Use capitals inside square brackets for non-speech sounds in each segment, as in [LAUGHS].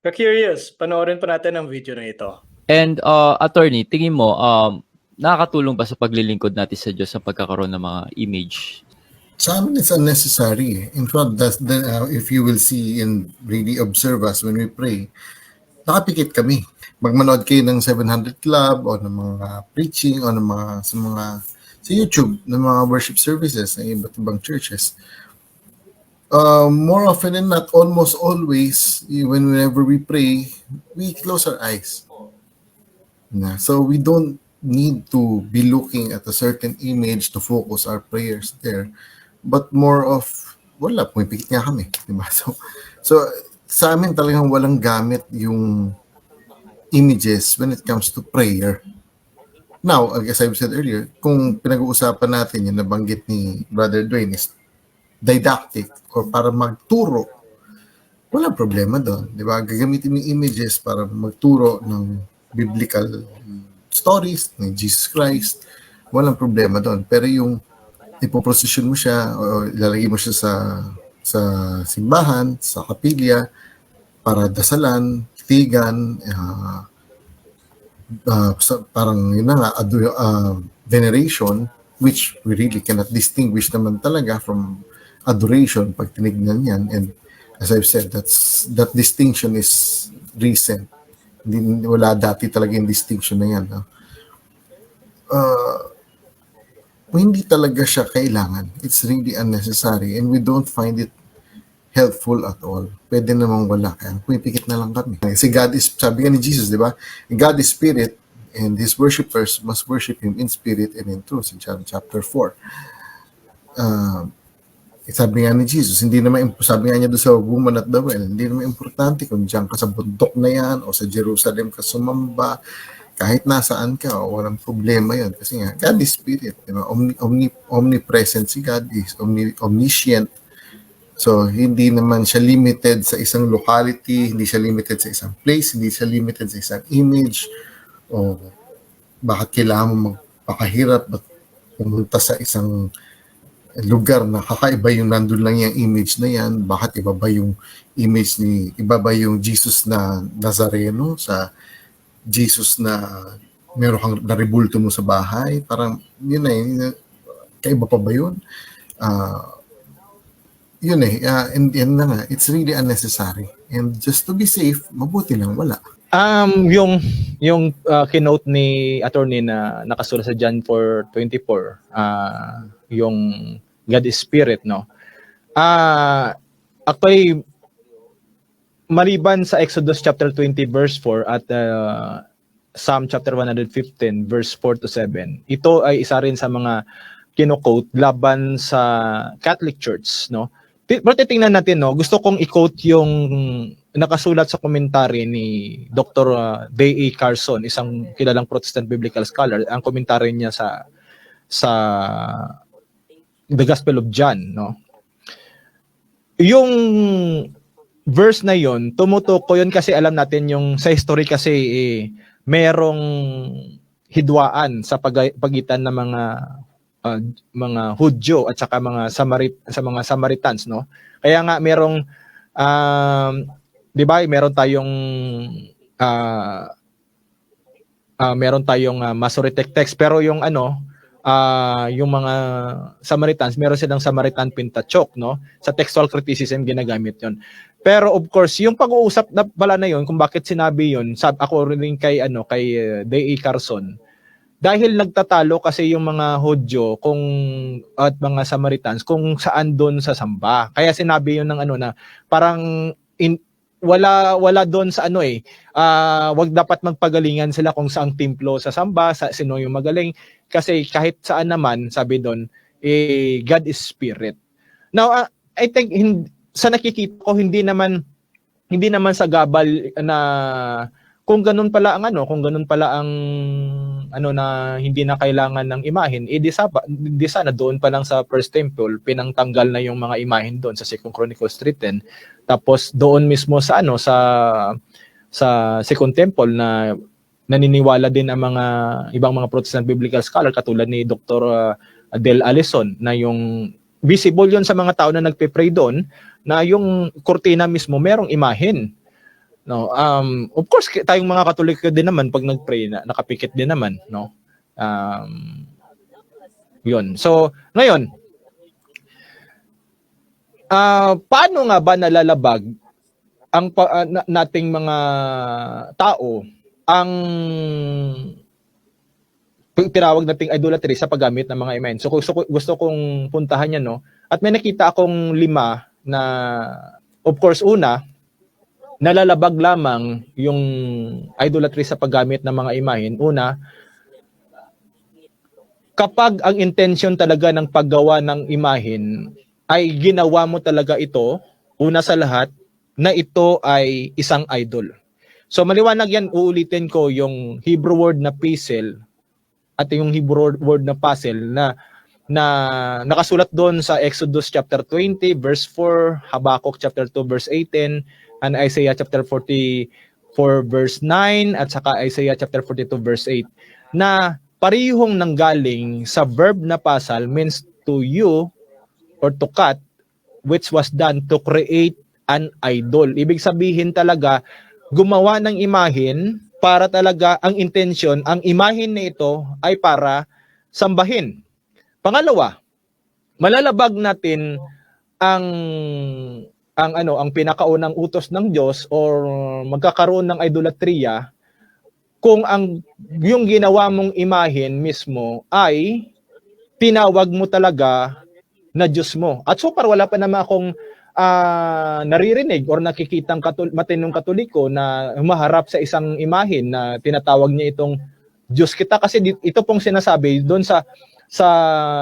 Ka-curious, panoorin pa natin ang video na ito. And uh, attorney, tingin mo, um, nakakatulong ba sa paglilingkod natin sa Diyos sa pagkakaroon ng mga image? Sa amin, it's unnecessary. In fact, that's the, uh, if you will see and really observe us when we pray, nakapikit kami. Magmanood kayo ng 700 Club o ng mga preaching o ng mga sa mga sa YouTube ng mga worship services ng iba't ibang churches. Uh, more often than not, almost always, even whenever we pray, we close our eyes. Na, so we don't need to be looking at a certain image to focus our prayers there. But more of wala pumipikit nga kami [LAUGHS] di ba? So so sa amin talagang walang gamit yung images when it comes to prayer. Now as I've said earlier kung pinag-uusapan natin yung nabanggit ni Brother Dwayne is didactic or para magturo walang problema doon di ba? Gagamitin yung images para magturo ng biblical stories ni Jesus Christ walang problema doon. Pero yung ipoprosesyon mo siya o ilalagay mo siya sa sa simbahan, sa kapilya para dasalan, tigan, uh, uh, parang yun na nga, ado, uh, veneration, which we really cannot distinguish naman talaga from adoration pag tinignan yan. And as I've said, that's that distinction is recent. Hindi, wala dati talaga yung distinction na yan. No? Uh, hindi talaga siya kailangan. It's really unnecessary and we don't find it helpful at all. Pwede namang wala. Kaya pumipikit na lang kami. Si God is, sabi nga ni Jesus, di ba? God is spirit and his worshippers must worship him in spirit and in truth in John chapter 4. Uh, sabi nga ni Jesus, hindi naman, sabi nga niya doon sa woman at the well, hindi naman importante kung diyan ka sa bundok na yan o sa Jerusalem ka sumamba, kahit nasaan ka, walang problema yun. Kasi nga, God is spirit. Di ba? Omni, omni, omnipresent si God is omni, omniscient. So, hindi naman siya limited sa isang locality, hindi siya limited sa isang place, hindi siya limited sa isang image, o bakit kailangan mo magpakahirap, ba't pumunta sa isang lugar na kakaiba yung nandun lang yung image na yan, bakit iba ba yung image ni, iba ba yung Jesus na Nazareno sa Jesus na meron kang naribulto mo sa bahay, parang yun na eh, kaiba pa ba yun? Uh, yun eh, uh, and, and na nga, it's really unnecessary. And just to be safe, mabuti lang wala. Um, yung yung uh, keynote ni attorney na nakasulat sa John 4:24, uh, yung God spirit, no. Ah, uh, actually maliban sa Exodus chapter 20 verse 4 at uh, Psalm chapter 115 verse 4 to 7. Ito ay isa rin sa mga kino-quote laban sa Catholic Church, no. Pero titingnan natin, no, gusto kong i-quote yung nakasulat sa komentary ni Dr. Uh, D.A. Carson, isang kilalang Protestant biblical scholar. Ang komentary niya sa sa The Gospel of John, no. Yung verse na yon tumutuko yun kasi alam natin yung sa history kasi eh, merong hidwaan sa pag- pagitan ng mga uh, mga Hudyo at saka mga Samarit sa mga Samaritans no kaya nga merong um, 'di ba meron tayong uh, uh, meron tayong uh, Masoretic text pero yung ano uh, yung mga Samaritans, meron silang Samaritan Pentateuch, no? Sa textual criticism ginagamit 'yon. Pero of course, yung pag-uusap na pala na 'yon kung bakit sinabi 'yon, sab ako rin kay ano kay uh, D.A. Carson. Dahil nagtatalo kasi yung mga Hudyo kung at mga Samaritans kung saan doon sa samba. Kaya sinabi 'yon ng ano na parang in, wala wala doon sa ano eh uh, wag dapat magpagalingan sila kung saang templo sa samba sa sino yung magaling kasi kahit saan naman sabi doon eh God is spirit. Now uh, I think hin, sa nakikita ko hindi naman hindi naman sa gabal na kung ganun pala ang ano kung ganun pala ang ano na hindi na kailangan ng imahin eh di, sa, di sana doon pa lang sa first temple pinangtanggal na yung mga imahin doon sa second chronicles 310 tapos doon mismo sa ano sa sa second temple na naniniwala din ang mga ibang mga Protestant biblical scholar katulad ni Dr. Uh, Del Allison na yung visible yon sa mga tao na nagpe-pray doon na yung kurtina mismo merong imahin No, um of course tayong mga Katoliko din naman pag nagpray na nakapikit din naman, no. Um 'yun. So, ngayon ah paano nga ba nalalabag ang pa- ah, na- nating mga tao ang p- tinawag nating idolatry sa paggamit ng mga imahen. So gusto, gusto kong puntahan yan, no? At may nakita akong lima na, of course, una, nalalabag lamang yung idolatry sa paggamit ng mga imahen. Una, kapag ang intention talaga ng paggawa ng imahen ay ginawa mo talaga ito, una sa lahat, na ito ay isang idol. So maliwanag yan, uulitin ko yung Hebrew word na pisel at yung Hebrew word na puzzle na na nakasulat doon sa Exodus chapter 20 verse 4, Habakkuk chapter 2 verse 18, and Isaiah chapter 44 verse 9 at saka Isaiah chapter 42 verse 8 na parihong nanggaling sa verb na puzzle means to you or to cut which was done to create an idol. Ibig sabihin talaga gumawa ng imahin para talaga ang intention, ang imahin na ito ay para sambahin. Pangalawa, malalabag natin ang ang ano, ang pinakaunang utos ng Diyos or magkakaroon ng idolatria kung ang yung ginawa mong imahin mismo ay tinawag mo talaga na Diyos mo. At so far wala pa naman akong ah, naririnig or nakikitang katul- matinong katoliko na humaharap sa isang imahin na tinatawag niya itong Diyos kita kasi ito pong sinasabi doon sa sa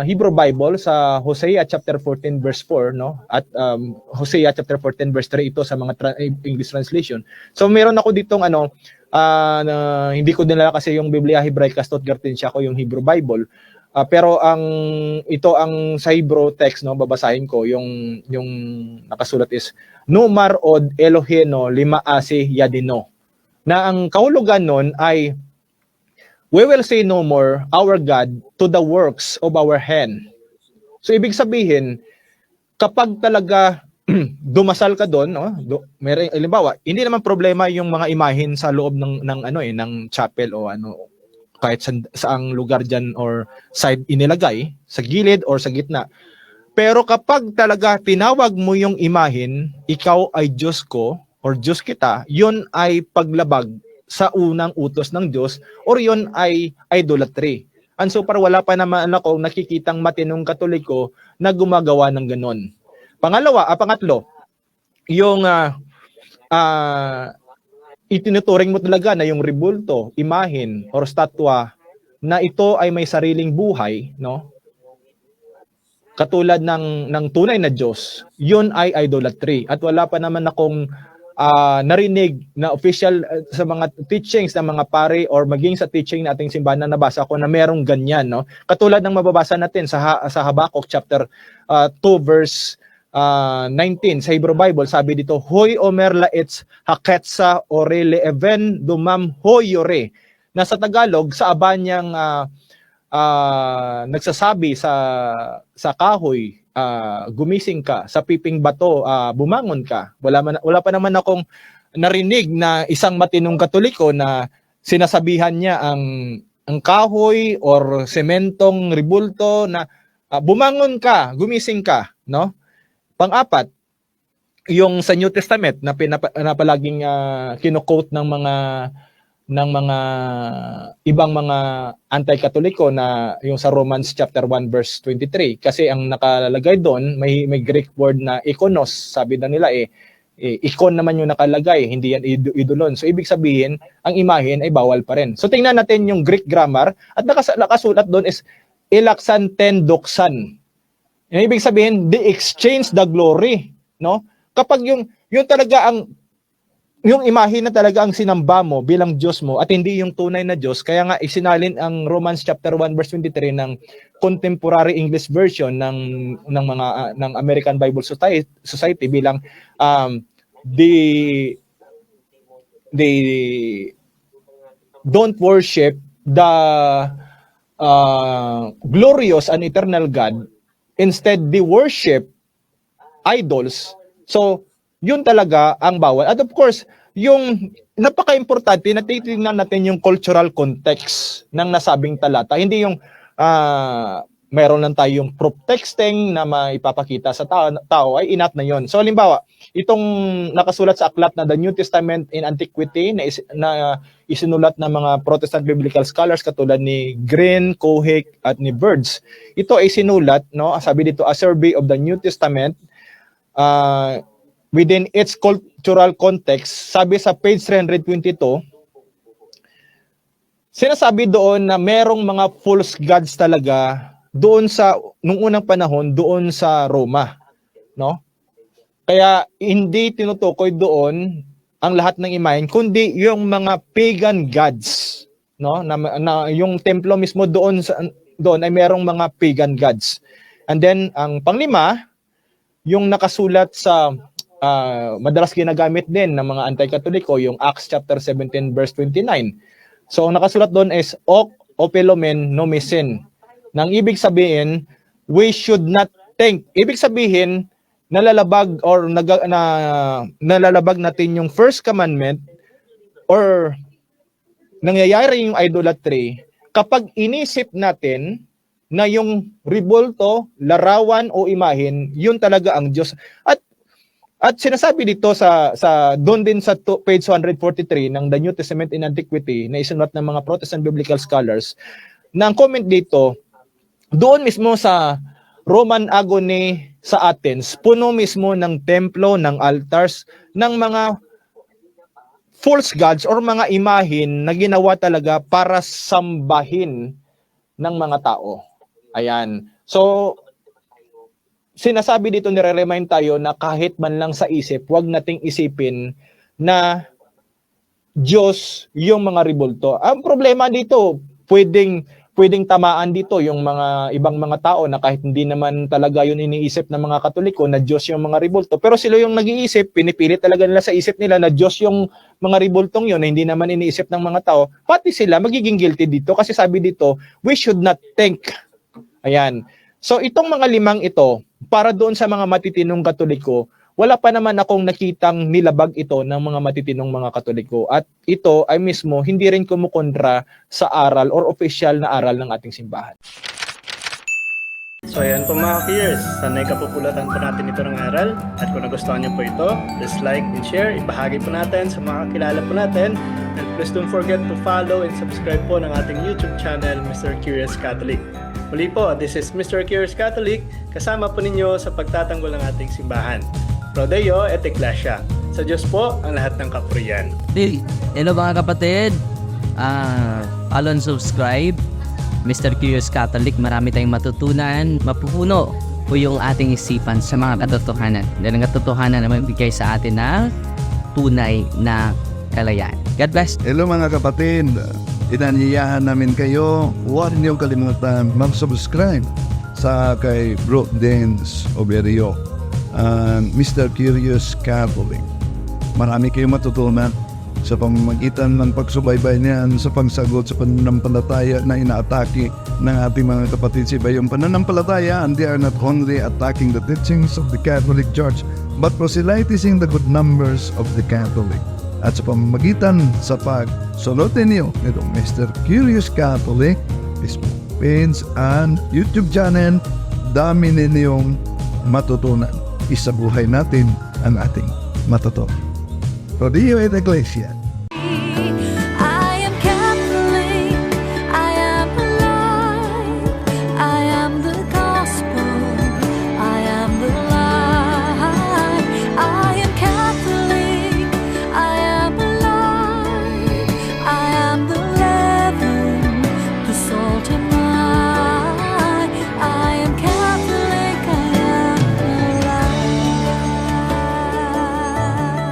Hebrew Bible sa Hosea chapter 14 verse 4 no at um, Hosea chapter 14 verse 3 ito sa mga tra- English translation. So meron ako ditong ano ah, na hindi ko dinala kasi yung Biblia Hebraica Stuttgartensia ko yung Hebrew Bible. Ah, pero ang ito ang Hebrew text no babasahin ko yung yung nakasulat is Numar od Eloheno lima ase yadino na ang kahulugan nun ay we will say no more our God to the works of our hand. So ibig sabihin kapag talaga [CLEARS THROAT] dumasal ka doon, no? Do, may halimbawa, hindi naman problema yung mga imahin sa loob ng ng ano eh ng chapel o ano kahit sa, saang lugar dyan or side inilagay, sa gilid or sa gitna. Pero kapag talaga tinawag mo yung imahin, ikaw ay Diyos ko or Diyos kita, yun ay paglabag sa unang utos ng Diyos or yun ay idolatry. And so para wala pa naman ako nakikitang matinong katoliko na gumagawa ng ganon. Pangalawa, ah, pangatlo, yung ah ah, itinuturing mo talaga na yung rebulto, imahin, or statwa na ito ay may sariling buhay, no? Katulad ng ng tunay na Diyos, yun ay idolatry. At wala pa naman akong ah, narinig na official ah, sa mga teachings ng mga pare or maging sa teaching nating simbahan na nabasa ko na merong ganyan, no? Katulad ng mababasa natin sa sa Habakkuk chapter ah, 2 verse ah, 19 sa Hebrew Bible, sabi dito, Hoy omer laets haketsa ore leeven dumam hoyore. Na sa Tagalog, sa abanyang ah, ah, nagsasabi sa sa kahoy, ah, gumising ka, sa piping bato, ah, bumangon ka. Wala, man, wala pa naman akong narinig na isang matinong katoliko na sinasabihan niya ang ang kahoy or sementong ribulto na ah, bumangon ka, gumising ka, no? Pang-apat, yung sa New Testament na, pinapa, na palaging uh, kino-quote ng mga ng mga ibang mga anti-katoliko na yung sa Romans chapter 1 verse 23 kasi ang nakalagay doon may may Greek word na ikonos sabi na nila eh, eh ikon naman yung nakalagay hindi yan id- idolon so ibig sabihin ang imahen ay bawal pa rin. So tingnan natin yung Greek grammar at nakas- nakasulat doon is ilaksan ten yung ibig sabihin, they exchange the glory, no? Kapag yung yung talaga ang yung imahe na talaga ang sinamba mo bilang Diyos mo at hindi yung tunay na Diyos, kaya nga isinalin ang Romans chapter 1 verse 23 ng contemporary English version ng ng mga ah, ng American Bible Society, Society bilang um the the don't worship the uh, glorious and eternal God Instead, they worship idols. So, yun talaga ang bawal. At of course, yung napaka-importante na titingnan natin yung cultural context ng nasabing talata. Hindi yung ah meron lang tayong proof texting na maipapakita sa tao, tao ay inat na yon. So halimbawa, itong nakasulat sa aklat na The New Testament in Antiquity na, is, na isinulat ng mga Protestant biblical scholars katulad ni Green, Kohik at ni Birds. Ito ay sinulat, no, sabi dito, a survey of the New Testament uh, within its cultural context. Sabi sa page 322, sinasabi doon na merong mga false gods talaga doon sa nung unang panahon doon sa Roma, no? Kaya hindi tinutukoy doon ang lahat ng imahen kundi yung mga pagan gods, no? Na, na yung templo mismo doon sa doon ay merong mga pagan gods. And then ang panglima, yung nakasulat sa ah, madalas ginagamit din ng mga anti-katoliko yung Acts chapter 17 verse 29. So ang nakasulat doon is ok opelomen nomesin. Nang ibig sabihin, we should not think. Ibig sabihin, nalalabag or nag, na, nalalabag natin yung first commandment or nangyayari yung idolatry kapag inisip natin na yung ribulto, larawan o imahin, yun talaga ang Diyos. At at sinasabi dito sa sa doon din sa to, page 143 ng The New Testament in Antiquity na isinulat ng mga Protestant biblical scholars na ang comment dito doon mismo sa Roman agony sa Athens, puno mismo ng templo, ng altars, ng mga false gods or mga imahin na ginawa talaga para sambahin ng mga tao. Ayan. So, sinasabi dito, nire-remind tayo na kahit man lang sa isip, wag nating isipin na Diyos yung mga ribulto. Ang problema dito, pwedeng pwedeng tamaan dito yung mga ibang mga tao na kahit hindi naman talaga yun iniisip ng mga Katoliko na Diyos yung mga ribulto. Pero sila yung nag-iisip, pinipilit talaga nila sa isip nila na Diyos yung mga ribultong yun na hindi naman iniisip ng mga tao. Pati sila magiging guilty dito kasi sabi dito, we should not think. Ayan. So itong mga limang ito, para doon sa mga matitinong Katoliko, wala pa naman akong nakitang nilabag ito ng mga matitinong mga Katoliko. At ito ay mismo hindi rin kumukontra sa aral or official na aral ng ating simbahan. So ayan po mga peers, sanay kapupulatan po natin ito ng aral. At kung nagustuhan niyo po ito, please like and share, ibahagi po natin sa mga kilala po natin. And please don't forget to follow and subscribe po ng ating YouTube channel, Mr. Curious Catholic. Muli po, this is Mr. Curious Catholic, kasama po ninyo sa pagtatanggol ng ating simbahan. Prodeo et Ecclesia. Sa Diyos po ang lahat ng kapurian. Hey, Hello mga kapatid. Ah, follow and subscribe. Mr. Curious Catholic, marami tayong matutunan. Mapupuno po yung ating isipan sa mga katotohanan. Dahil ang katotohanan na magbigay sa atin ng tunay na kalayaan. God bless. Hello mga kapatid, inanyayahan namin kayo, huwag niyong kalimutan mag-subscribe sa kay Bro Dance Oberio and Mr. Curious Catholic. Marami kayong matutunan sa pamamagitan ng pagsubaybay niyan sa pagsagot sa pananampalataya na inaatake ng ating mga kapatid sa iba. Pananampalataya, and they are not only attacking the teachings of the Catholic Church, but proselytizing the good numbers of the Catholic. At sa pamamagitan sa pagsulotin niyo nitong Mr. Curious Catholic, Facebook page and YouTube channel, dami ninyong matutunan. Isabuhay natin ang ating matutunan. Rodillo et Iglesia,